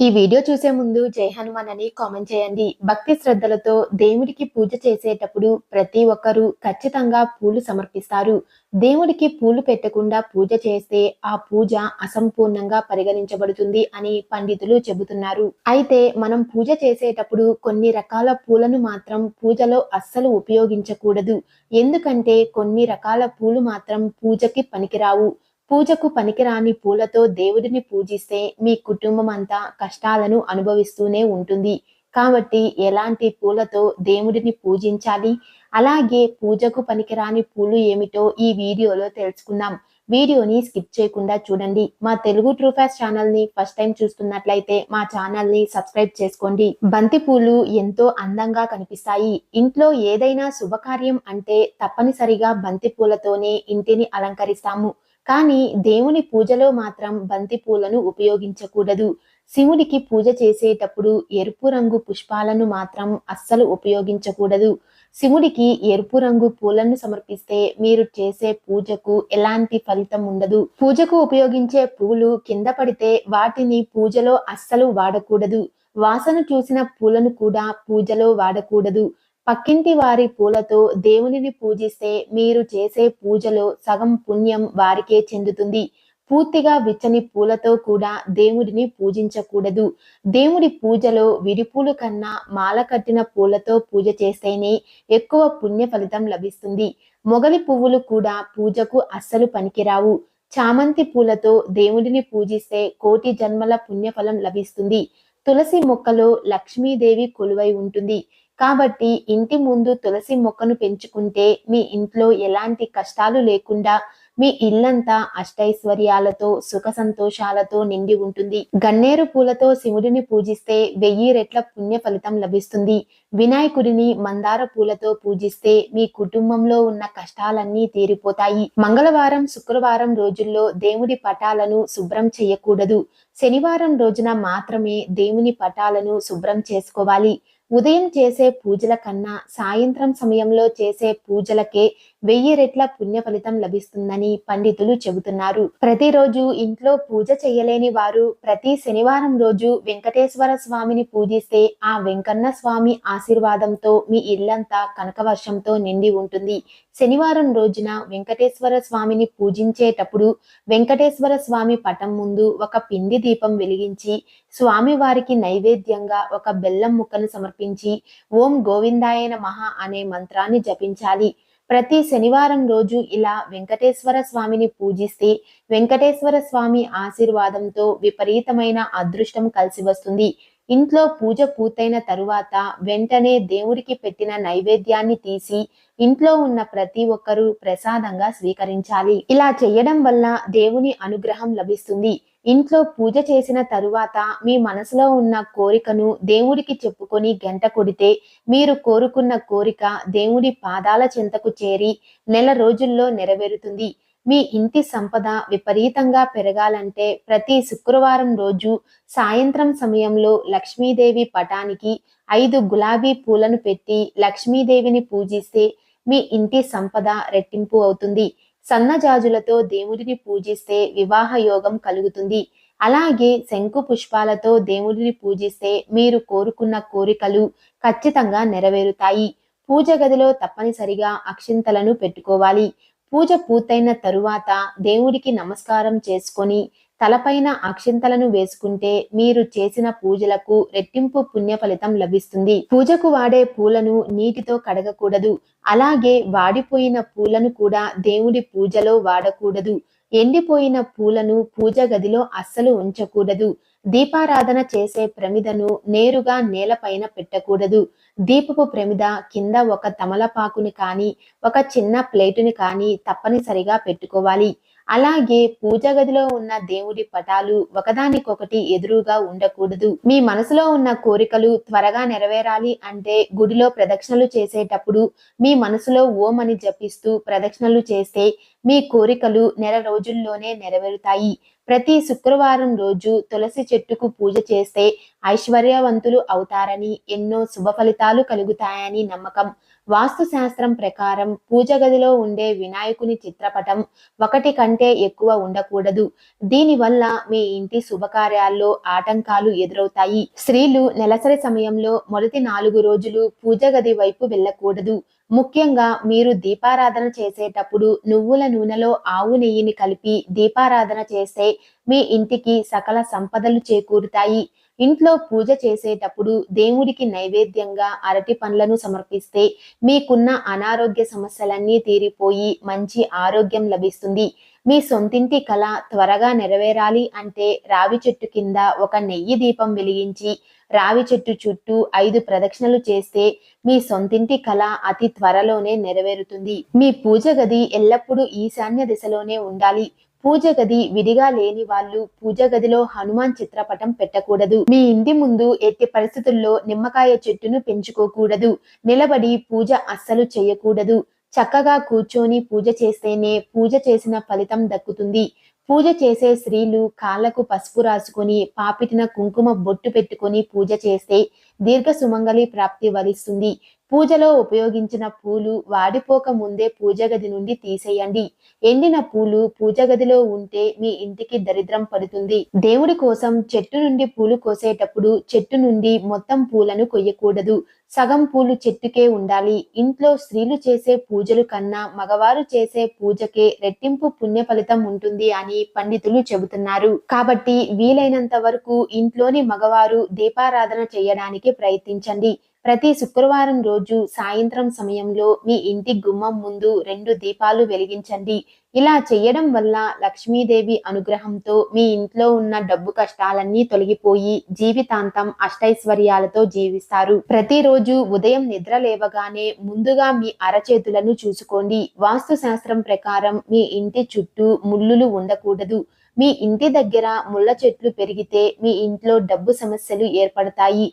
ఈ వీడియో చూసే ముందు జై హనుమాన్ అని కామెంట్ చేయండి. భక్తి శ్రద్ధలతో దేవుడికి పూజ చేసేటప్పుడు ప్రతి ఒక్కరూ ఖచ్చితంగా పూలు సమర్పిస్తారు. దేవుడికి పూలు పెట్టకుండా పూజ చేస్తే ఆ పూజ అసంపూర్ణంగా పరిగణించబడుతుంది అని పండితులు చెబుతున్నారు. అయితే మనం పూజ చేసేటప్పుడు కొన్ని రకాల పూలను మాత్రం పూజలో అస్సలు ఉపయోగించకూడదు. ఎందుకంటే కొన్ని రకాల పూలు మాత్రం పూజకి పనికిరావు. పూజకు పనికిరాని పూలతో దేవుడిని పూజిస్తే మీ కుటుంబం అంతా కష్టాలను అనుభవిస్తూనే ఉంటుంది. కాబట్టి ఎలాంటి పూలతో దేవుడిని పూజించాలి? అలాగే పూజకు పనికిరాని పూలు ఏమిటో ఈ వీడియోలో తెలుసుకుందాం. వీడియోని స్కిప్ చేయకుండా చూడండి. మా తెలుగు ట్రూఫాస్ ఛానల్ని ఫస్ట్ టైం చూస్తున్నట్లయితే మా ఛానల్ని సబ్స్క్రైబ్ చేసుకోండి. బంతి పూలు ఎంతో అందంగా కనిపిస్తాయి. ఇంట్లో ఏదైనా శుభకార్యం అంటే తప్పనిసరిగా బంతి పూలతోనే ఇంటిని అలంకరిస్తాము. కానీ దేవుని పూజలో మాత్రం బంతి పూలను ఉపయోగించకూడదు. శివుడికి పూజ చేసేటప్పుడు ఎరుపు రంగు పుష్పాలను మాత్రం అస్సలు ఉపయోగించకూడదు. శివుడికి ఎరుపు రంగు పూలను సమర్పిస్తే మీరు చేసే పూజకు ఎలాంటి ఫలితం ఉండదు. పూజకు ఉపయోగించే పూలు కింద పడితే వాటిని పూజలో అస్సలు వాడకూడదు. వాసన చూసిన పూలను కూడా పూజలో వాడకూడదు. పక్కింటి వారి పూలతో దేవునిని పూజిస్తే మీరు చేసే పూజలో సగం పుణ్యం వారికే చెందుతుంది. పూర్తిగా విచ్చని పూలతో కూడా దేవుడిని పూజించకూడదు. దేవుడి పూజలో విడిపూలు కన్నా మాల కట్టిన పూలతో పూజ చేస్తేనే ఎక్కువ పుణ్య ఫలితం లభిస్తుంది. మొగలి పువ్వులు కూడా పూజకు అస్సలు పనికిరావు. చామంతి పూలతో దేవుడిని పూజిస్తే కోటి జన్మల పుణ్యఫలం లభిస్తుంది. తులసి మొక్కలో లక్ష్మీదేవి కొలువై ఉంటుంది. కాబట్టి ఇంటి ముందు తులసి మొక్కను పెంచుకుంటే మీ ఇంట్లో ఎలాంటి కష్టాలు లేకుండా మీ ఇల్లంతా అష్టైశ్వర్యాలతో సుఖ సంతోషాలతో నిండి ఉంటుంది. గన్నేరు పూలతో శివుడిని పూజిస్తే వెయ్యి రెట్ల పుణ్య ఫలితం లభిస్తుంది. వినాయకుడిని మందార పూలతో పూజిస్తే మీ కుటుంబంలో ఉన్న కష్టాలన్నీ తీరిపోతాయి. మంగళవారం శుక్రవారం రోజుల్లో దేవుడి పటాలను శుభ్రం చేయకూడదు. శనివారం రోజున మాత్రమే దేవుని పటాలను శుభ్రం చేసుకోవాలి. ఉదయం చేసే పూజల కన్నా సాయంత్రం సమయంలో చేసే పూజలకే వెయ్యి రెట్ల పుణ్య ఫలితం లభిస్తుందని పండితులు చెబుతున్నారు. ప్రతిరోజు ఇంట్లో పూజ చేయలేని వారు ప్రతి శనివారం రోజు వెంకటేశ్వర స్వామిని పూజిస్తే ఆ వెంకన్న స్వామి ఆశీర్వాదంతో మీ ఇల్లంతా కనకవర్షంతో నిండి ఉంటుంది. శనివారం రోజున వెంకటేశ్వర స్వామిని పూజించేటప్పుడు వెంకటేశ్వర స్వామి పటం ముందు ఒక పిండి దీపం వెలిగించి స్వామి వారికి నైవేద్యంగా ఒక బెల్లం ముక్కను సమర్పించి ఓం గోవిందాయన మహా అనే మంత్రాన్ని జపించాలి. ప్రతి శనివారం రోజు ఇలా వెంకటేశ్వర స్వామిని పూజిస్తే వెంకటేశ్వర స్వామి ఆశీర్వాదంతో విపరీతమైన అదృష్టం కలిసి వస్తుంది. ఇంట్లో పూజ పూర్తయిన తరువాత వెంటనే దేవుడికి పెట్టిన నైవేద్యాన్ని తీసి ఇంట్లో ఉన్న ప్రతి ఒక్కరూ ప్రసాదంగా స్వీకరించాలి. ఇలా చేయడం వల్ల దేవుని అనుగ్రహం లభిస్తుంది. ఇంట్లో పూజ చేసిన తరువాత మీ మనసులో ఉన్న కోరికను దేవుడికి చెప్పుకొని గంట కొడితే మీరు కోరుకున్న కోరిక దేవుడి పాదాల చెంతకు చేరి నెల రోజుల్లో నెరవేరుతుంది. మీ ఇంటి సంపద విపరీతంగా పెరగాలంటే ప్రతి శుక్రవారం రోజు సాయంత్రం సమయంలో లక్ష్మీదేవి పటానికి ఐదు గులాబీ పూలను పెట్టి లక్ష్మీదేవిని పూజిస్తే మీ ఇంటి సంపద రెట్టింపు అవుతుంది. సన్నజాజులతో దేవుడిని పూజిస్తే వివాహ యోగం కలుగుతుంది. అలాగే శంకు పుష్పాలతో దేవుడిని పూజిస్తే మీరు కోరుకున్న కోరికలు ఖచ్చితంగా నెరవేరుతాయి. పూజ గదిలో తప్పనిసరిగా అక్షింతలను పెట్టుకోవాలి. పూజ పూర్తయిన తరువాత దేవుడికి నమస్కారం చేసుకొని తలపైన అక్షింతలను వేసుకుంటే మీరు చేసిన పూజలకు రెట్టింపు పుణ్య ఫలితం లభిస్తుంది. పూజకు వాడే పూలను నీటితో కడగకూడదు. అలాగే వాడిపోయిన పూలను కూడా దేవుడి పూజలో వాడకూడదు. ఎండిపోయిన పూలను పూజ గదిలో అస్సలు ఉంచకూడదు. దీపారాధన చేసే ప్రమిదను నేరుగా నేలపైన పెట్టకూడదు. దీపపు ప్రమిద కింద ఒక తమలపాకుని కానీ ఒక చిన్న ప్లేటుని కానీ తప్పనిసరిగా పెట్టుకోవాలి. అలాగే పూజ గదిలో ఉన్న దేవుడి పటాలు ఒకదానికొకటి ఎదురుగా ఉండకూడదు. మీ మనసులో ఉన్న కోరికలు త్వరగా నెరవేరాలి అంటే గుడిలో ప్రదక్షిణలు చేసేటప్పుడు మీ మనసులో ఓం అని జపిస్తూ ప్రదక్షిణలు చేస్తే మీ కోరికలు నెల రోజుల్లోనే నెరవేరుతాయి. ప్రతి శుక్రవారం రోజు తులసి చెట్టుకు పూజ చేస్తే ఐశ్వర్యవంతులు అవుతారని ఎన్నో శుభ ఫలితాలు కలుగుతాయని నమ్మకం. వాస్తుశాస్త్రం ప్రకారం పూజ గదిలో ఉండే వినాయకుని చిత్రపటం ఒకటి కంటే ఎక్కువ ఉండకూడదు. దీనివల్ల మీ ఇంటి శుభకార్యాల్లో ఆటంకాలు ఎదురవుతాయి. స్త్రీలు నెలసరి సమయంలో మొదటి నాలుగు రోజులు పూజ గది వైపు వెళ్ళకూడదు. ముఖ్యంగా మీరు దీపారాధన చేసేటప్పుడు నువ్వుల నూనెలో ఆవు నెయ్యిని కలిపి దీపారాధన చేస్తే మీ ఇంటికి సకల సంపదలు చేకూరుతాయి. ఇంట్లో పూజ చేసేటప్పుడు దేవుడికి నైవేద్యంగా అరటి పండ్లను సమర్పిస్తే మీకున్న అనారోగ్య సమస్యలన్నీ తీరిపోయి మంచి ఆరోగ్యం లభిస్తుంది. మీ సొంతింటి కళ త్వరగా నెరవేరాలి అంటే రావి చెట్టు కింద ఒక నెయ్యి దీపం వెలిగించి రావి చెట్టు చుట్టూ ఐదు ప్రదక్షిణలు చేస్తే మీ సొంతింటి కళ అతి త్వరలోనే నెరవేరుతుంది. మీ పూజ గది ఎల్లప్పుడూ ఈశాన్య దిశలోనే ఉండాలి. పూజ గది విడిగా లేని వాళ్ళు పూజ గదిలో హనుమాన్ చిత్రపటం పెట్టకూడదు. మీ ఇంటి ముందు ఎట్టి పరిస్థితుల్లో నిమ్మకాయ చెట్టును పెంచుకోకూడదు. నిలబడి పూజ అస్సలు చేయకూడదు. చక్కగా కూర్చొని పూజ చేస్తేనే పూజ చేసిన ఫలితం దక్కుతుంది. పూజ చేసే స్త్రీలు కాళ్ళకు పసుపు రాసుకొని పాపిటిన కుంకుమ బొట్టు పెట్టుకొని పూజ చేస్తే దీర్ఘ సుమంగళి ప్రాప్తి వరిస్తుంది. పూజలో ఉపయోగించిన పూలు వాడిపోక ముందే పూజ గది నుండి తీసేయండి. ఎండిన పూలు పూజ గదిలో ఉంటే మీ ఇంటికి దరిద్రం పడుతుంది. దేవుడి కోసం చెట్టు నుండి పూలు కోసేటప్పుడు చెట్టు నుండి మొత్తం పూలను కొయ్యకూడదు. సగం పూలు చెట్టుకే ఉండాలి. ఇంట్లో స్త్రీలు చేసే పూజలు కన్నా మగవారు చేసే పూజకే రెట్టింపు పుణ్య ఫలితం ఉంటుంది అని పండితులు చెబుతున్నారు. కాబట్టి వీలైనంత వరకు ఇంట్లోని మగవారు దీపారాధన చేయడానికి ప్రయత్నించండి. ప్రతి శుక్రవారం రోజు సాయంత్రం సమయంలో మీ ఇంటి గుమ్మం ముందు రెండు దీపాలు వెలిగించండి. ఇలా చేయడం వల్ల లక్ష్మీదేవి అనుగ్రహంతో మీ ఇంట్లో ఉన్న డబ్బు కష్టాలన్నీ తొలగిపోయి జీవితాంతం అష్టైశ్వర్యాలతో జీవిస్తారు. ప్రతిరోజు ఉదయం నిద్ర లేవగానే ముందుగా మీ అరచేతులను చూసుకోండి. వాస్తు శాస్త్రం ప్రకారం మీ ఇంటి చుట్టూ ముళ్ళులు ఉండకూడదు. మీ ఇంటి దగ్గర ముళ్ళ చెట్లు పెరిగితే మీ ఇంట్లో డబ్బు సమస్యలు ఏర్పడతాయి.